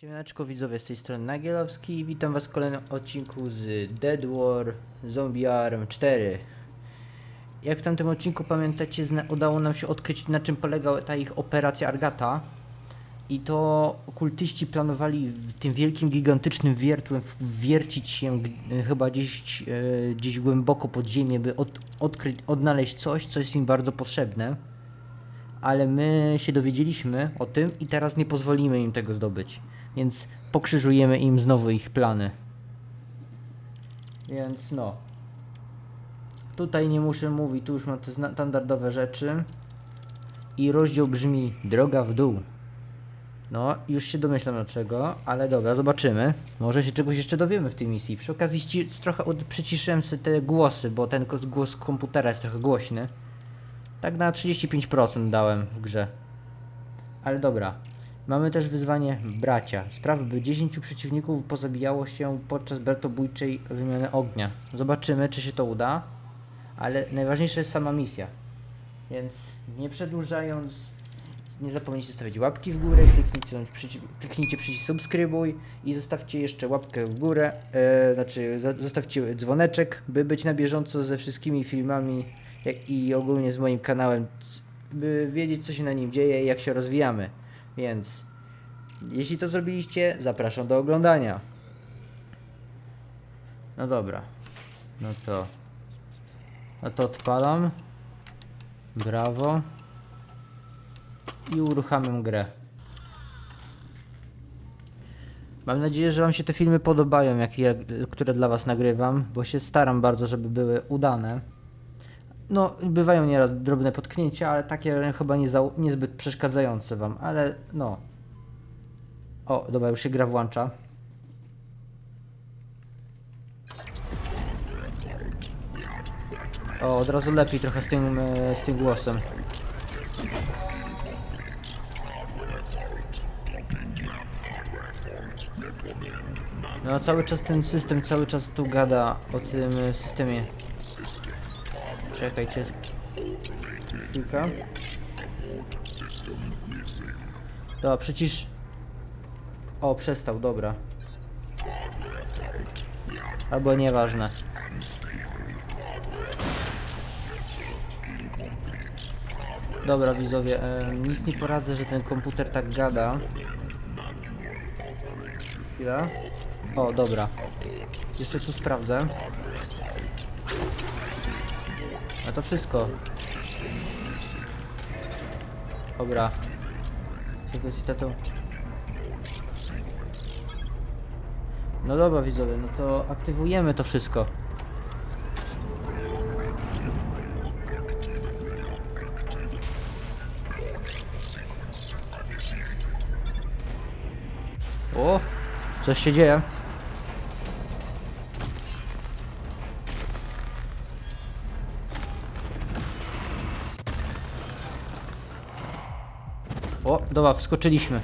Siemaneczko widzowie z tej strony Nagielowski. Witam was w kolejnym odcinku z Dead War Zombie Arm 4 Jak w tamtym odcinku pamiętacie udało nam się odkryć na czym polegała ta ich operacja Argata. I to okultyści planowali tym wielkim gigantycznym wiertłem wiercić się chyba gdzieś, e, gdzieś głęboko pod ziemię by od, odkryć, odnaleźć coś co jest im bardzo potrzebne. Ale my się dowiedzieliśmy o tym i teraz nie pozwolimy im tego zdobyć. Więc pokrzyżujemy im znowu ich plany. Więc no. Tutaj nie muszę mówić, tu już mam te standardowe rzeczy. I rozdział brzmi Droga w dół. No, już się domyślam dlaczego, ale dobra, zobaczymy. Może się czegoś jeszcze dowiemy w tej misji. Przy okazji trochę od- przyciszyłem sobie te głosy, bo ten głos komputera jest trochę głośny. Tak na 35% dałem w grze. Ale dobra. Mamy też wyzwanie bracia. Spraw, by 10 przeciwników pozabijało się podczas bratobójczej wymiany ognia. Zobaczymy, czy się to uda. Ale najważniejsza jest sama misja. Więc nie przedłużając, nie zapomnijcie zostawić łapki w górę, kliknijcie przycisk, kliknijcie przycisk subskrybuj i zostawcie jeszcze łapkę w górę, e, znaczy zostawcie dzwoneczek, by być na bieżąco ze wszystkimi filmami i ogólnie z moim kanałem, by wiedzieć co się na nim dzieje i jak się rozwijamy. Więc jeśli to zrobiliście, zapraszam do oglądania. No dobra. No to. No to odpalam. Brawo. I uruchamiam grę. Mam nadzieję, że Wam się te filmy podobają, jak ja, które dla Was nagrywam, bo się staram bardzo, żeby były udane. No, bywają nieraz drobne potknięcia, ale takie chyba nie za, niezbyt przeszkadzające Wam, ale no. O, dobra, już się gra włącza. O, od razu lepiej trochę z tym, e, z tym głosem. No cały czas ten system cały czas tu gada o tym e, systemie. Czekajcie. Chwilkę. Dobra, przycisz. O, przestał, dobra. Albo nieważne. Dobra, widzowie, e, nic nie poradzę, że ten komputer tak gada. Chwila. O, dobra. Jeszcze tu sprawdzę. A to wszystko. Dobra. Czego z tatą? No dobra widzowie, no to aktywujemy to wszystko. O! Coś się dzieje. Dobra, wskoczyliśmy.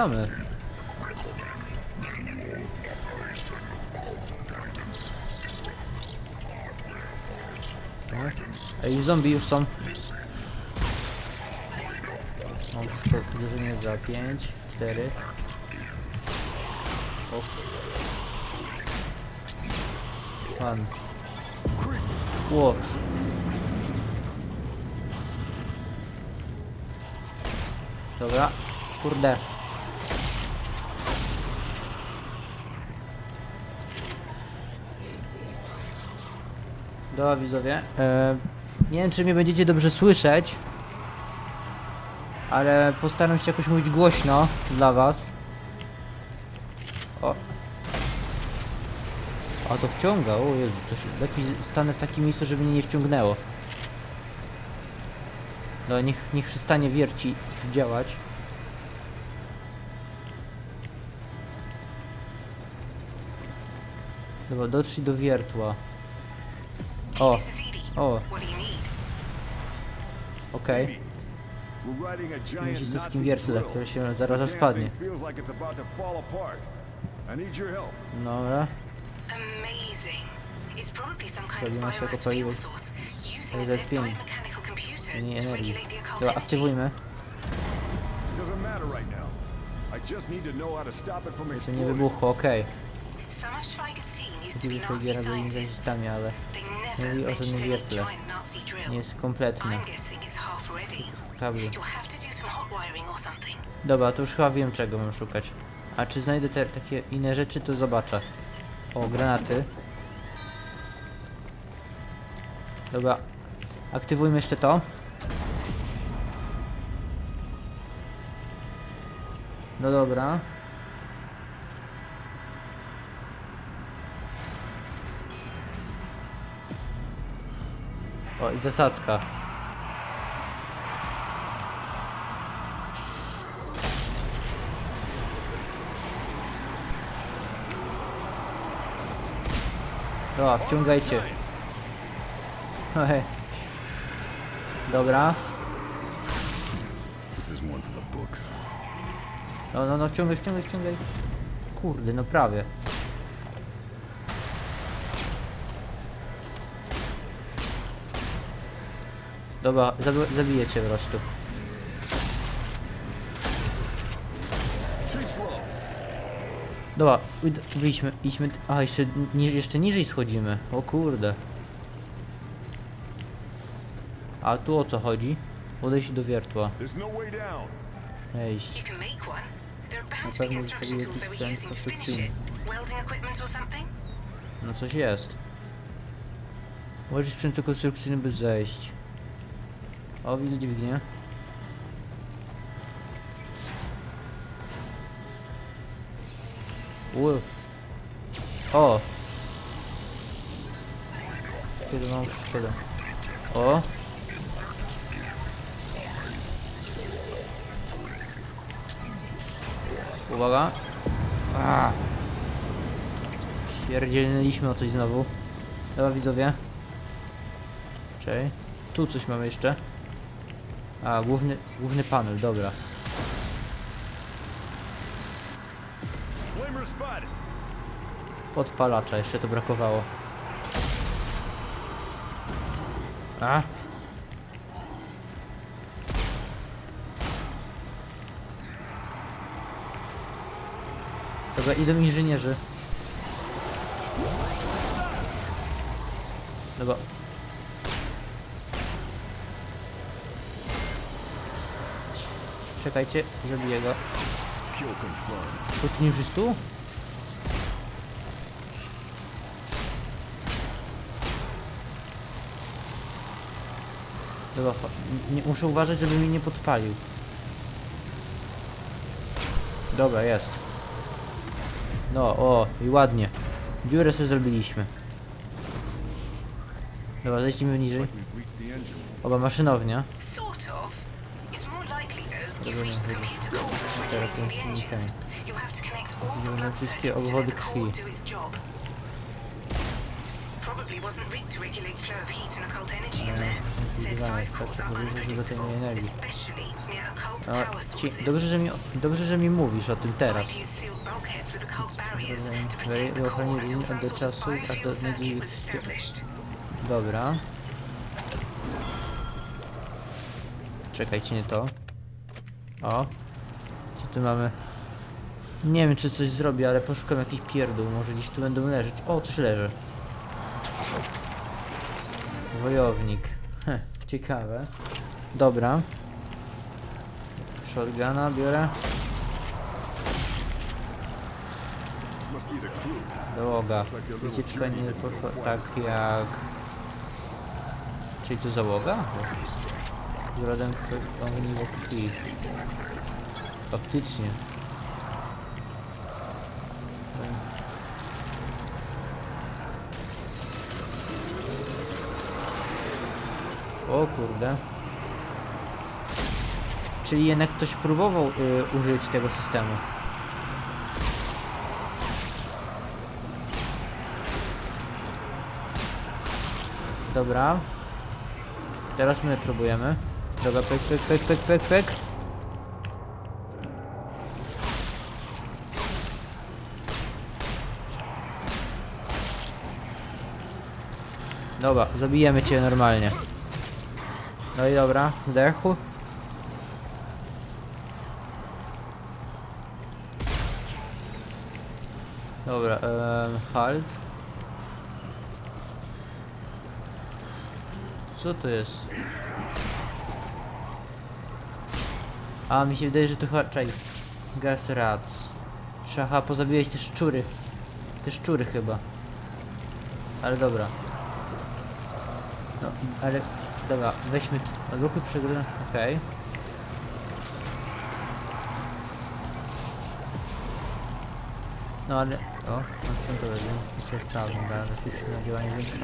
Tu my już zjeżdżamy. O, Ej, zombie już są. Mam to uderzenie za 5, 4. O. Pan. Ło. Dobra, kurde. Dobra widzowie. E, nie wiem czy mnie będziecie dobrze słyszeć. Ale postaram się jakoś mówić głośno dla was. O. A to wciąga, o Jezu, to się lepiej stanę w takim miejscu, żeby mnie nie wciągnęło. No niech, niech przestanie wierci działać. Dobra, dotrzyj do wiertła. O, o, What do you need? okej. We're riding a giant Nazistowskim Nazi wiertle, które się zaraz rozpadnie. to. Dobra. Of masz jako paliwo. source using a LZ5. Z5 mechanical computer Nie to energii. energy. aktywujmy. To to To nie wybuchło, okej. To Chodziły be Nazi Schweigera byli nazistami, ale Mówili never o Nazi drill. nie jest or something. Dobra, to już chyba wiem czego mam szukać. A czy znajdę te takie inne rzeczy, to zobaczę. O, granaty. Dobra. Aktywujmy jeszcze to. No dobra. O, i zasadzka. Dobra, wciągajcie. Okej. Dobra. This is one for the books. No, no, no, wciągaj, wciągaj, wciągaj. Kurde, no prawie. Dobra, zabi zabiję cię po prostu. Dobra, wyjdźmy, idźmy. A, jeszcze, ni jeszcze niżej schodzimy. O kurde. A tu o co chodzi? Podejść do wiertła. No Na pewno jakiś konstrukcyjny. something? No coś jest. Możesz sprzętu konstrukcyjny bez zejść. O, widzę dźwignię. Ły. O! Kiedy mam kiedy? O! Uwaga! A! Pierdzielnęliśmy o coś znowu. Dobra widzowie. Czekaj. Tu coś mamy jeszcze. A, główny, główny panel, dobra. Podpalacza, jeszcze to brakowało. A? Dobra, idą inżynierzy. Dobra. Czekajcie, zabiję go. To ty już jest tu? Dobra, nie, muszę uważać, żeby mi nie podpalił. Dobra, jest. No, o, i ładnie. Dziurę sobie zrobiliśmy. Dobra, lecimy niżej. Oba maszynownia. To connect all the Będziemy blood wszystkie obwody krwi. do its job. Probably wasn't rigged to regulate flow of heat and occult energy in there. Zdecydowanie, Z5 cores tak, are to dużo unpredictable, zużytej energii. especially near occult No, power ci, sources. dobrze, że mi, dobrze, że mi mówisz o tym teraz. Sort of czasu, aż do established. Dobra. Czekajcie, nie to. O. Co tu mamy? Nie wiem, czy coś zrobię, ale poszukam jakichś pierdół. Może gdzieś tu będą leżeć. O, coś leży. Wojownik. Heh, ciekawe. Dobra. Shotguna biorę. Załoga. Wycieczka nie poszła tak jak... Czyli to załoga? Z rodem ogniwo krwi. Faktycznie. O kurde. Czyli jednak ktoś próbował y, użyć tego systemu. Dobra. Teraz my próbujemy. Dobra, pyk, pyk, pyk, pyk, pyk, pyk. Dobra, zabijemy cię normalnie. No i dobra, zdechu. Dobra, um, halt. Co to jest? A, mi się wydaje, że to chyba... Czekaj. Gas rats. Trzeba pozabijać te szczury. Te szczury chyba. Ale dobra. No, ale... Dobra, weźmy... Ruchy przegrane... Okej. No ale... O, mam sprzętowe, więc jest tam, dobra, rozliczmy na działanie większą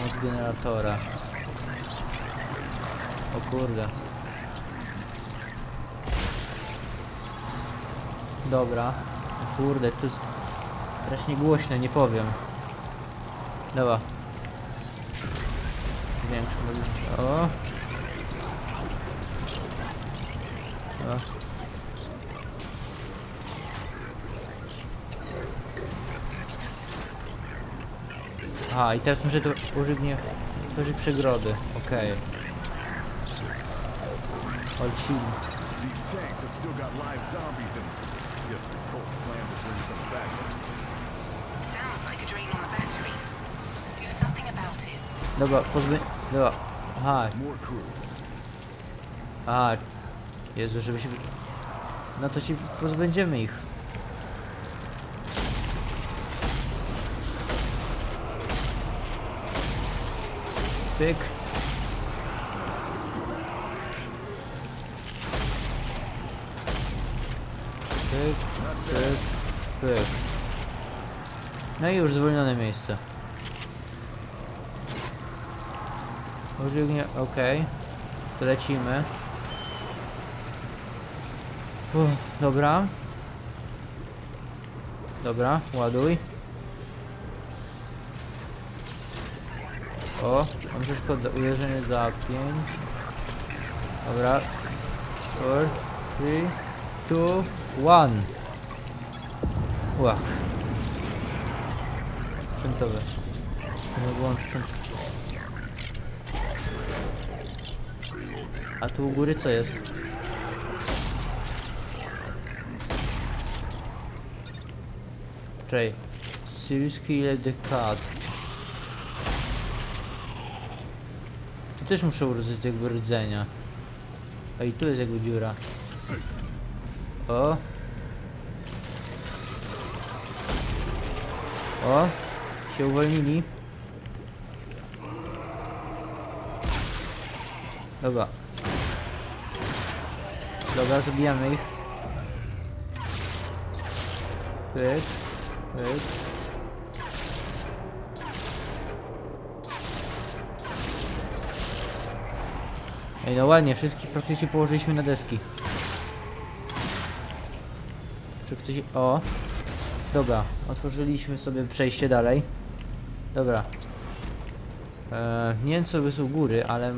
moc generatora. O kurde. Dobra. Kurde, to jest strasznie głośno, nie powiem. Dobra. Większą możliwość. O. O. Aha, i teraz muszę to użyć tworzyć przegrody. Okej. Okay. These tanks have still got live zombies in them. Guess the Colt plan to bring some back. Sounds like a drain on the batteries. Do something about it. Dobra, pozby... Dobra. Aha, More crew. aha. Jezu, żeby się... No to się pozbędziemy ich. Pyk. Pyk, pyk, pyk. No i już zwolnione miejsce. Używnie, okej. To Lecimy. Uff, dobra. Dobra, ładuj. O, mam przeszkodę. Uderzenie za 5. Dobra. 4, 3, 2, 1. Ła. Sprzętowe. Nie. A tu u góry co jest? Sylski ile dekad. Tu też muszę użyć jakby rdzenia. A i tu jest jakby dziura. O. O. Się uwolnili. Dobra. Dobra, zabijamy ich. Pyk. Pyk. Ej, no ładnie, wszystkich praktycznie położyliśmy na deski. Czy ktoś... O! Dobra, otworzyliśmy sobie przejście dalej. Dobra. Eee, nie wiem co wysł góry, ale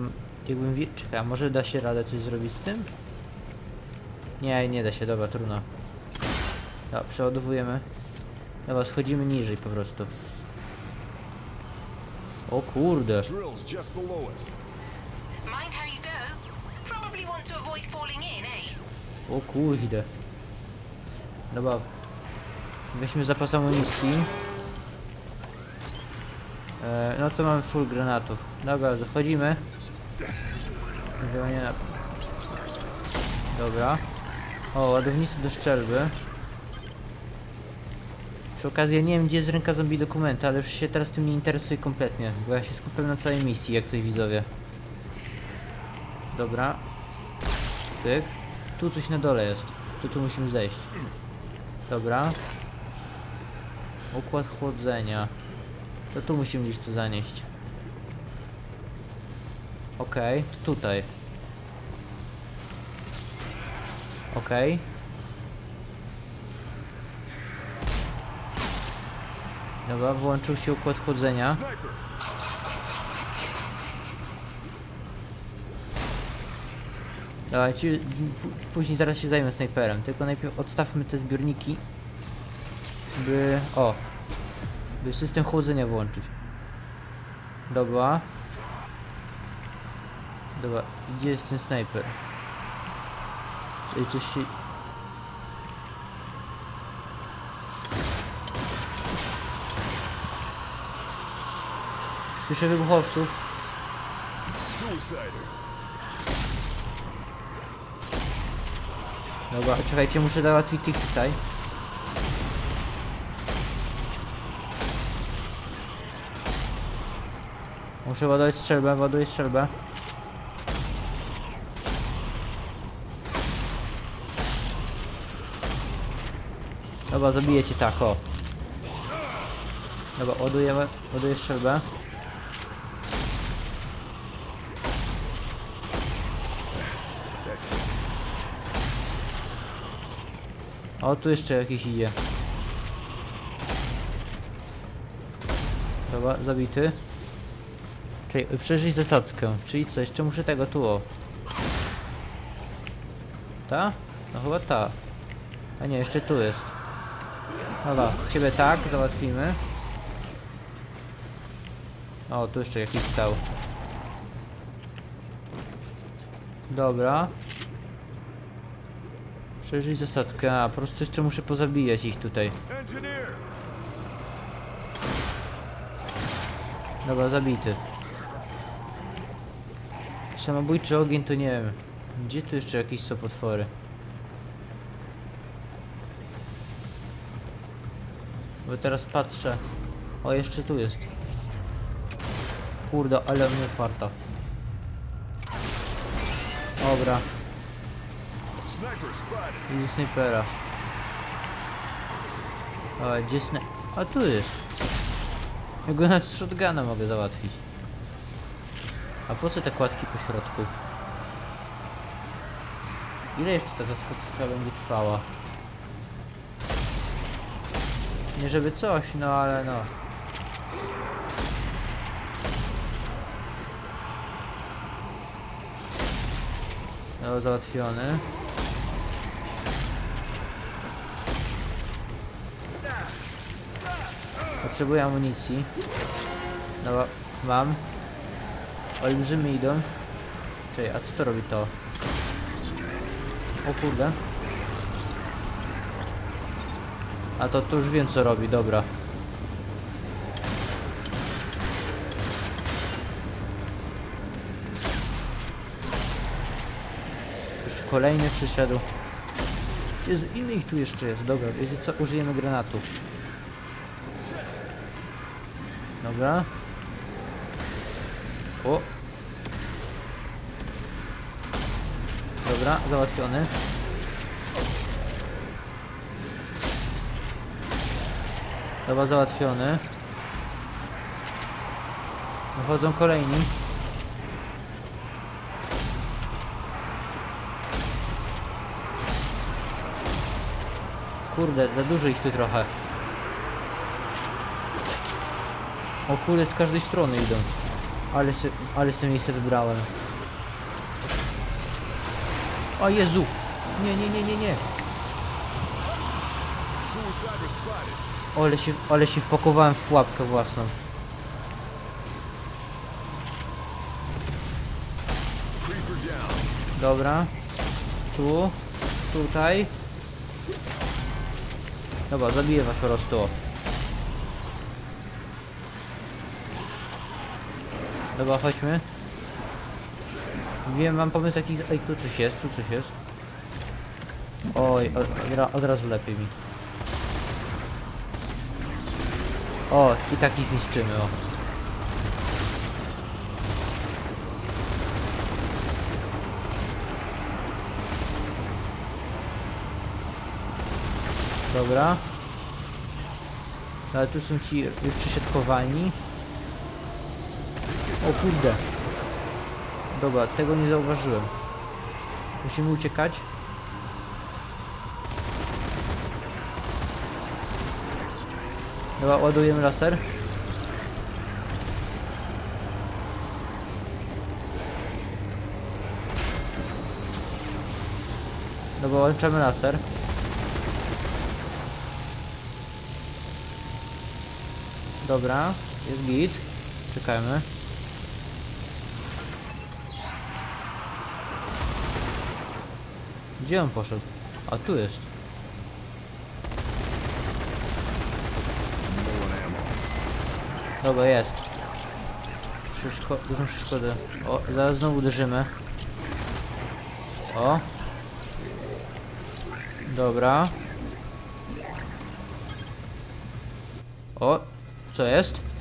jakbym wie... Czekaj, a może da się radę coś zrobić z tym? Nie, nie da się, dobra, trudno. Dobra, przeładowujemy. Dobra, schodzimy niżej po prostu. O kurde. Drill's just below us. Mind how you go? Probably want to avoid falling in, eh? O kurde. Dobra. Weźmy zapas amunicji. E, no to mamy full granatów. Dobra, zachodzimy. Na... Dobra. O, ładownicy do szczelby. Przy okazji ja nie wiem gdzie jest ręka zombie dokumenta, ale już się teraz tym nie interesuje kompletnie, bo ja się skupiam na całej misji, jak coś widzowie. Dobra. Tyk. Tu coś na dole jest. Tu tu musimy zejść. Dobra. Układ chłodzenia. To tu musimy gdzieś to zanieść. Okej, to tutaj. Okej. Dobra, włączył się układ chłodzenia. Dawajcie, p- później zaraz się zajmę snajperem, tylko najpierw odstawmy te zbiorniki, by... o, by system chłodzenia włączyć. Dobra. Dobra, gdzie jest ten snajper? Czyli coś się... Słyszę wybuchowców. Suicider. Dobra, czekajcie, muszę załatwić tych tutaj. Muszę ładować strzelbę, ładuję strzelbę. Dobra, zabiję cię tak, o. Dobra, ładuję, ładuję strzelbę. That's it. O, tu jeszcze jakiś idzie. Dobra, zabity. Czyli przeżyć zasadzkę. Czyli co, jeszcze muszę tego tu o. Ta? No chyba ta. A nie, jeszcze tu jest. Dobra, ciebie tak, załatwimy. O, tu jeszcze jakiś stał. Dobra. Przeżyć zasadzkę, a po prostu jeszcze muszę pozabijać ich tutaj. Dobra, zabity. Samobójczy ogień to nie wiem. Gdzie tu jeszcze jakieś są potwory? Bo teraz patrzę. O, jeszcze tu jest. Kurde, ale mnie farta. Dobra. Widzę snajpera. A, gdzie sna... A, tu jest. Ja go nawet z shotguna mogę załatwić. A po co te kładki po środku? Ile jeszcze ta zaskoczka będzie trwała? Nie żeby coś, no ale no. No, załatwiony. Potrzebuję amunicji. Dobra, mam. Olbrzymy idą. Czekaj, a co to robi to? O kurde. A to, to już wiem co robi, dobra. Już kolejny przyszedł. Jezu, ile ich tu jeszcze jest? Dobra, wiecie co? Użyjemy granatu. Dobra. O. Dobra, załatwiony. Dobra, załatwiony. Wychodzą kolejni. Kurde, za dużo ich tu trochę. O kurde, z każdej strony idą. Ale se, ale se miejsce wybrałem. O Jezu! Nie, nie, nie, nie, nie. Ale się, ale się wpakowałem w pułapkę własną. Dobra. Tu. Tutaj. Dobra, zabiję was po prostu. Dobra, chodźmy. Wiem, mam pomysł jaki... Ej, tu coś jest, tu coś jest. Oj, od, od, ra- od razu lepiej mi. O, i tak ich zniszczymy, o. Dobra. Ale tu są ci przesiadkowani. O kurde. Dobra, tego nie zauważyłem. Musimy uciekać. Dobra, ładujemy laser. Bo łączamy laser. Dobra, jest git. Czekajmy. Gdzie on poszedł? A tu jest. Dobra, jest. Przeszko dużą przeszkodę. O, zaraz znowu uderzymy. O. Dobra. O, co jest?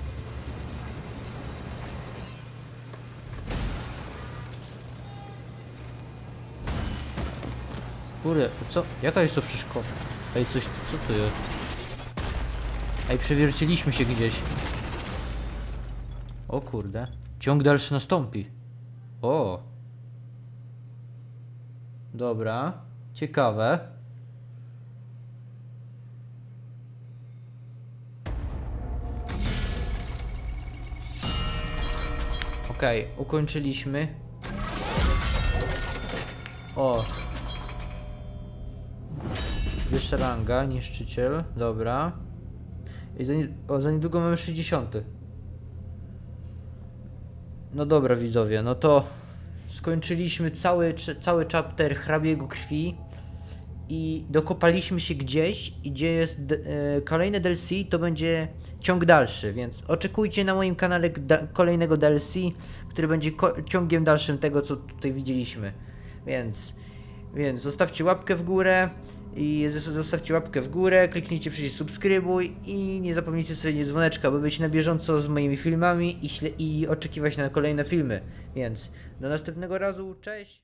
Kurde, co? Jaka jest to przeszkoda? Ej, coś, co tu jest? Ej, przewierciliśmy się gdzieś. O kurde. Ciąg dalszy nastąpi. O. Dobra. Ciekawe. Okej, ukończyliśmy. O. Wyższa ranga, niszczyciel. Dobra. I za, o, za niedługo mamy 60. No dobra widzowie, no to skończyliśmy cały, cały chapter hrabiego krwi i dokopaliśmy się gdzieś i gdzie jest e, kolejne DLC to będzie ciąg dalszy, więc oczekujcie na moim kanale kolejnego DLC, który będzie ciągiem dalszym tego co tutaj widzieliśmy. Więc więc zostawcie łapkę w górę i zos- zostawcie łapkę w górę, kliknijcie przycisk subskrybuj i nie zapomnijcie sobie dzwoneczka, by być na bieżąco z moimi filmami i, i oczekiwać na kolejne filmy. Więc do następnego razu, cześć!